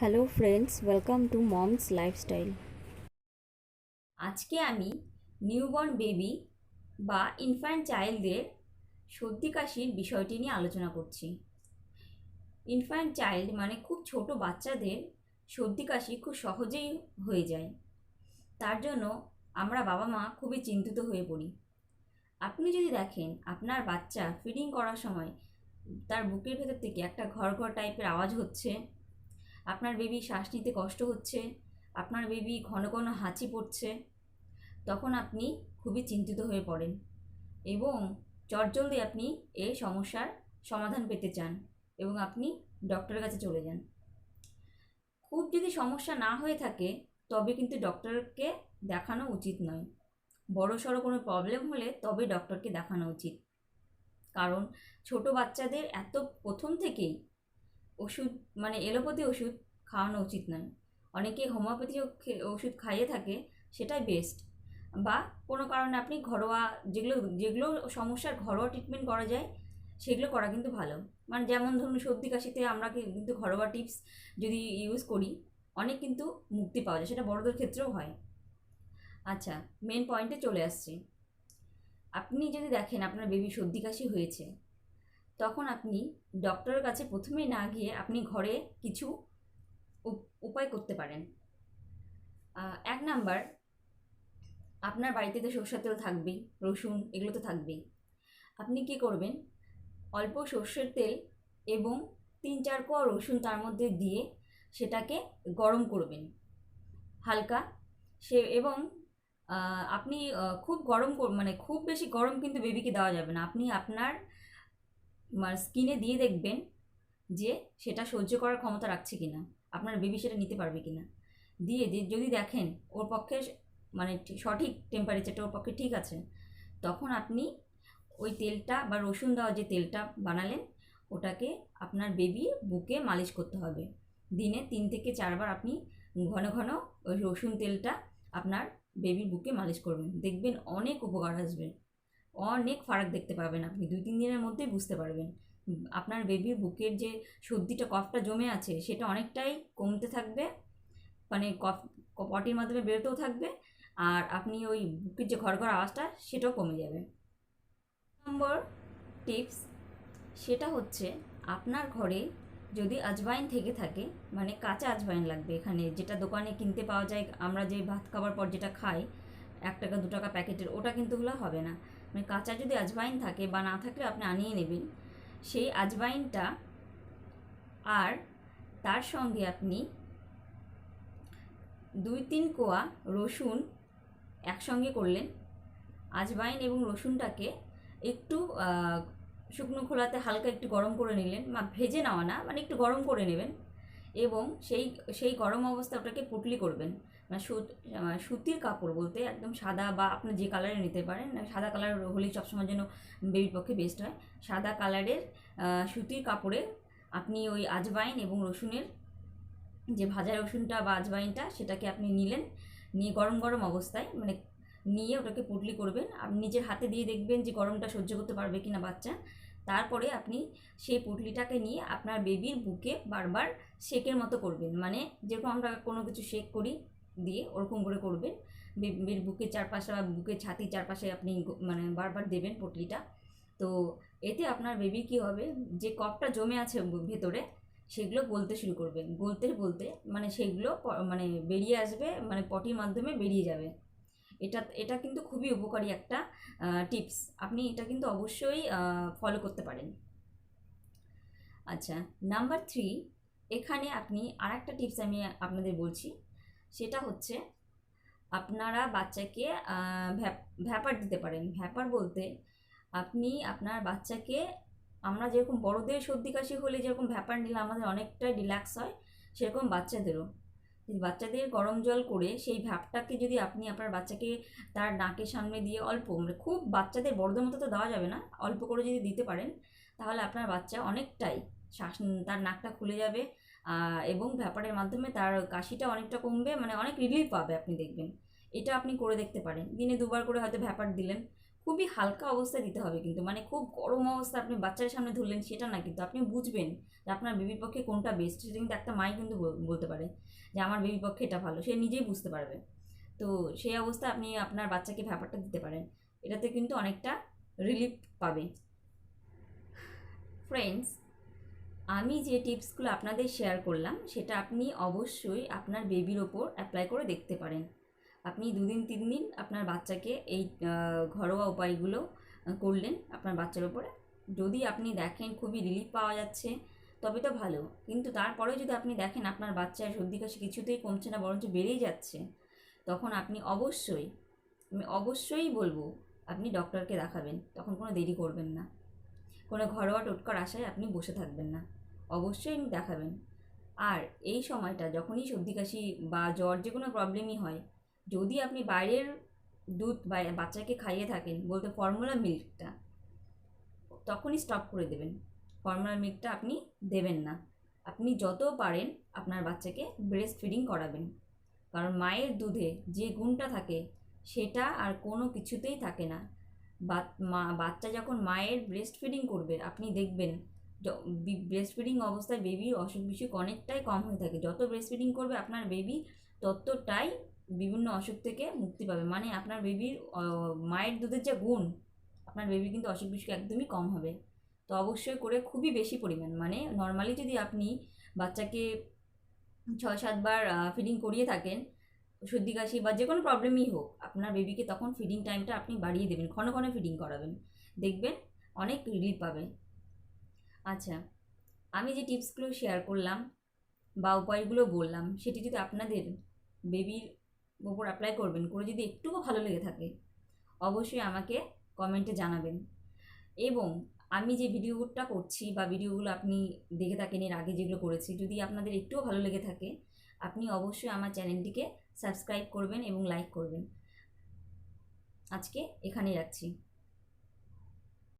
Hello friends welcome to moms lifestyle আজকে আমি newborn baby বা ইনফ্যান্ট চাইল্ডদের সর্দি কাশির বিষয়টি নিয়ে আলোচনা করছি। ইনফ্যান্ট চাইল্ড মানে খুব ছোট বাচ্চাদের সর্দি কাশি খুব সহজেই হয়ে যায়। তার জন্য আমরা বাবা মা খুবই চিন্তিত হয়ে পড়ি। আপনি যদি দেখেন আপনার বাচ্চা ফিডিং করার সময় তার বুকের ভেতর থেকে একটা ঘর ঘর টাইপের আওয়াজ হচ্ছে আপনার বেবি শ্বাস নিতে কষ্ট হচ্ছে, আপনার বেবি ঘন ঘন হাঁচি পড়ছে, তখন আপনি খুবই চিন্তিত হয়ে পড়েন এবং চটজলদি আপনি এই সমস্যার সমাধান পেতে চান এবং আপনি ডক্টরের কাছে চলে যান। খুব যদি সমস্যা না হয়ে থাকে, তবে কিন্তু ডক্টরকে দেখানো উচিত নয়। বড় সড়ো কোনো প্রবলেম হলে তবে ডক্টরকে দেখানো উচিত। কারণ ছোট বাচ্চাদের এত প্রথম থেকেই ওষুধ মানে এলোপ্যাথি ওষুধ খাওয়ানো উচিত নয়। অনেকে হোমিওপ্যাথি ওষুধ খাইয়ে থাকে, সেটাই বেস্ট বা কোনো কারণে আপনি ঘরোয়া যেগুলো যেগুলো সমস্যার ঘরোয়া ট্রিটমেন্ট করা যায়, সেগুলো করা কিন্তু ভালো। মানে যেমন ধরুন সর্দি কাশিতে আমরা কিন্তু ঘরোয়া টিপস যদি ইউজ করি, অনেক কিন্তু মুক্তি পাওয়া যায়, সেটা বড়দের ক্ষেত্রেও হয়। আচ্ছা মেন পয়েন্টে চলে আসছি। আপনি যদি দেখেন আপনার বেবি সর্দি কাশি হয়েছে তখন আপনি ডক্টরের কাছে প্রথমেই না গিয়ে আপনি ঘরে কিছু উপ- উপায় করতে পারেন। এক নাম্বার, আপনার বাড়িতে তো সর্ষের তেল থাকবেই, রসুন এগুলো তো থাকবেই। আপনি কি করবেন? অল্প সর্ষের তেল এবং তিন চার কোয়া রসুন তার মধ্যে দিয়ে সেটাকে গরম করবেন। হালকা সে এবং আপনি খুব গরম মানে খুব বেশি গরম কিন্তু বেবিকে দেওয়া যাবে না। আপনি আপনার স্কিনে দিয়ে দেখবেন যে সেটা সহ্য করার ক্ষমতা রাখছে কিনা, আপনার বেবি সেটা নিতে পারবে কিনা। দিয়ে যদি দেখেন ওর পক্ষে মানে ঠিক- সঠিক টেম্পারেচারটা ওর পক্ষে ঠিক আছে, তখন আপনি ওই তেলটা বা রসুন দেওয়া যে তেলটা বানালেন, ওটাকে আপনার বেবি বুকে মালিশ করতে হবে। দিনে তিন থেকে চারবার আপনি ঘন ঘন ওই রসুন তেলটা আপনার বেবির বুকে মালিশ করবেন। দেখবেন অনেক উপকার আসবে। অনেক ফারাক দেখতে পাবেন আপনি, দুই, তিন দিনের মধ্যেই বুঝতে পারবেন। আপনার বেবির বুকের যে সর্দিটা, কফটা জমে আছে, সেটা অনেকটাই কমতে থাকবে। মানে কফ, পটির মাধ্যমে বেরোতেও থাকবে। আর আপনি ওই বুকের যে ঘর ঘর আওয়াজটা, সেটাও কমে যাবে। নম্বর টিপস, সেটা হচ্ছে আপনার ঘরে যদি আজবাইন থেকে থাকে মানে কাঁচা আজবাইন লাগবে এখানে, যেটা দোকানে কিনতে পাওয়া যায়, আমরা যে ভাত খাবার পর যেটা খাই, এক টাকা, দু টাকা প্যাকেটের, ওটা কিন্তু হলে হবে না। মানে কাঁচা যদি আজবাইন থাকে বা না থাকলে আপনি আনিয়ে নেবেন। সেই আজবাইনটা আর তার সঙ্গে আপনি দুই তিন কোয়া রসুন একসঙ্গে করলেন। আজবাইন এবং রসুনটাকে একটু শুকনো খোলাতে হালকা একটু গরম করে নিলেন, বা ভেজে নেওয়া না মানে একটু গরম করে নেবেন এবং সেই সেই গরম অবস্থা ওটাকে পুটলি করবেন। সুতির কাপড় বলতে একদম সাদা বা আপনি যে কালারে নিতে পারেন সাদা কালার হলেই সবসময় যেন বেবির পক্ষে বেস্ট হয়। সাদা কালারের সুতির কাপড়ে আপনি ওই আজবাইন এবং রসুনের যে ভাজা রসুনটা বা আজবাইনটা সেটাকে আপনি নিলেন, নিয়ে গরম গরম অবস্থায় মানে নিয়ে ওটাকে পুটলি করবেন। আপনি নিজের হাতে দিয়ে দেখবেন যে গরমটা সহ্য করতে পারবে কিনা বাচ্চা। তারপরে আপনি সেই পুটলিটাকে নিয়ে আপনার বেবির বুকে বারবার শেকের মতো করবেন। মানে যেরকম আমরা কোনো কিছু শেক করি দিয়ে ওরকম করে করবেন। বেবির বুকের চারপাশে বা বুকের ছাতির চারপাশে আপনি মানে বারবার দেবেন পুটলিটা। তো এতে আপনার বেবি কী হবে? যে কফটা জমে আছে ভেতরে, সেগুলো গলতে শুরু করবে গলতে বলতে মানে সেগুলো মানে বেরিয়ে আসবে মানে পটির মাধ্যমে বেরিয়ে যাবে। এটা এটা কিন্তু খুবই উপকারী একটা টিপস আপনি এটা কিন্তু অবশ্যই ফলো করতে পারেন। আচ্ছা নাম্বার থ্রি এখানে আপনি আর একটা টিপস আমি আপনাদের বলছি। সেটা হচ্ছে আপনারা বাচ্চাকে ভ্যাপ- ভ্যাপার দিতে পারেন। ভ্যাপার বলতে আপনি আপনার বাচ্চাকে, আমরা যেরকম বড়দের সর্দি কাশি হলে যেরকম ভ্যাপার নিলে আমাদের অনেকটা রিল্যাক্স হয়, সেরকম বাচ্চাদেরও। বাচ্চাদের গরম জল করে সেই ভ্যাপটাকে যদি আপনি আপনার বাচ্চাকে তার নাকের সামনে দিয়ে অল্প মানে খুব বাচ্চাদের, বড়দের মতো তো দেওয়া যাবে না, অল্প করে যদি দিতে পারেন, তাহলে আপনার বাচ্চা অনেকটাই শ্বাস, তার নাকটা খুলে যাবে এবং ভ্যাপারের মাধ্যমে তার কাশিটা অনেকটা কমবে মানে অনেক রিলিফ পাবে আপনি দেখবেন। এটা আপনি করে দেখতে পারেন। দিনে দুবার করে হয়তো ভ্যাপার দিলেন। খুবই হালকা অবস্থায় দিতে হবে কিন্তু মানে খুব গরম অবস্থা আপনি বাচ্চার সামনে ধরলেন সেটা না কিন্তু আপনি বুঝবেন যে আপনার বেবির পক্ষে কোনটা বেস্ট সেটা কিন্তু একটা মাই কিন্তু বল- বলতে পারে যে আমার বেবির পক্ষে এটা ভালো। সে নিজেই বুঝতে পারবে। তো সেই অবস্থায় আপনি আপনার বাচ্চাকে ব্যাপারটা দিতে পারেন। এটাতে কিন্তু অনেকটা রিলিফ পাবে। ফ্রেন্ডস আমি যে টিপসগুলো আপনাদের শেয়ার করলাম, সেটা আপনি অবশ্যই আপনার বেবির ওপর অ্যাপ্লাই করে দেখতে পারেন। আপনি দুদিন তিন দিন আপনার বাচ্চাকে এই ঘরোয়া উপায়গুলো করলেন আপনার বাচ্চার ওপরে। যদি আপনি দেখেন খুবই রিলিফ পাওয়া যাচ্ছে, তবে তো ভালো। কিন্তু তারপরেও যদি আপনি দেখেন আপনার বাচ্চার সর্দি কাশি কিছুতেই কমছে না, বরঞ্চ বেড়েই যাচ্ছে, তখন আপনি অবশ্যই, আমি অবশ্যই বলব, আপনি ডক্টরকে দেখাবেন। তখন কোনো দেরি করবেন না। কোনো ঘরোয়া টোটকার আশায় আপনি বসে থাকবেন না। অবশ্যই দেখাবেন। আর এই সময়টা যখনই সর্দি, কাশি বা জ্বর যে কোনো প্রবলেমই হয়, যদি আপনি বাইরের দুধ বাচ্চাকে খাইয়ে থাকেন, বলতে ফর্মুলা মিল্কটা তখনই স্টপ করে দেবেন। ফর্মুলা মিল্কটা আপনি দেবেন না। আপনি যত পারেন আপনার বাচ্চাকে ব্রেস্ট ফিডিং করাবেন। কারণ মায়ের দুধে যে গুণটা থাকে, সেটা আর কোনো কিছুতেই থাকে না। মা, বাচ্চা যখন মায়ের ব্রেস্ট ফিডিং করবে, আপনি দেখবেন ব্রেস্ট ফিডিং অবস্থায় বেবির অসুখ বিসুখ অনেকটাই কম হয়ে থাকে। যত ব্রেস্ট ফিডিং করবে আপনার বেবি ততটাই বিভিন্ন অসুখ থেকে মুক্তি পাবে। মানে আপনার বেবির মায়ের দুধের যে গুণ, আপনার বেবি কিন্তু অসুখ বিসুখ একদমই কম হবে। তো অবশ্যই করে খুবই বেশি পরিমাণ। মানে নর্মালি যদি আপনি বাচ্চাকে ছয় সাতবার ফিডিং করিয়ে থাকেন, সর্দি, কাশি বা যে কোনো প্রবলেমই হোক, আপনার বেবিকে তখন ফিডিং টাইমটা আপনি বাড়িয়ে দেবেন, ক্ষণ ক্ষণ ফিডিং করাবেন। দেখবেন অনেক রিলিফ পাবে। আচ্ছা আমি যে টিপসগুলো শেয়ার করলাম বা উপায়গুলো বললাম, সেটি যদি আপনাদের বেবির ওপর অ্যাপ্লাই করবেন, করে যদি একটুও ভালো লেগে থাকে, অবশ্যই আমাকে কমেন্টে জানাবেন। এবং আমি যে ভিডিওটা করছি বা ভিডিওগুলো আপনি দেখে থাকেন, এর আগে যেগুলো করেছি, যদি আপনাদের একটুও ভালো লেগে থাকে, আপনি অবশ্যই আমার চ্যানেলটিকে সাবস্ক্রাইব করবেন এবং লাইক করবেন। আজকে এখানেই রাখছি।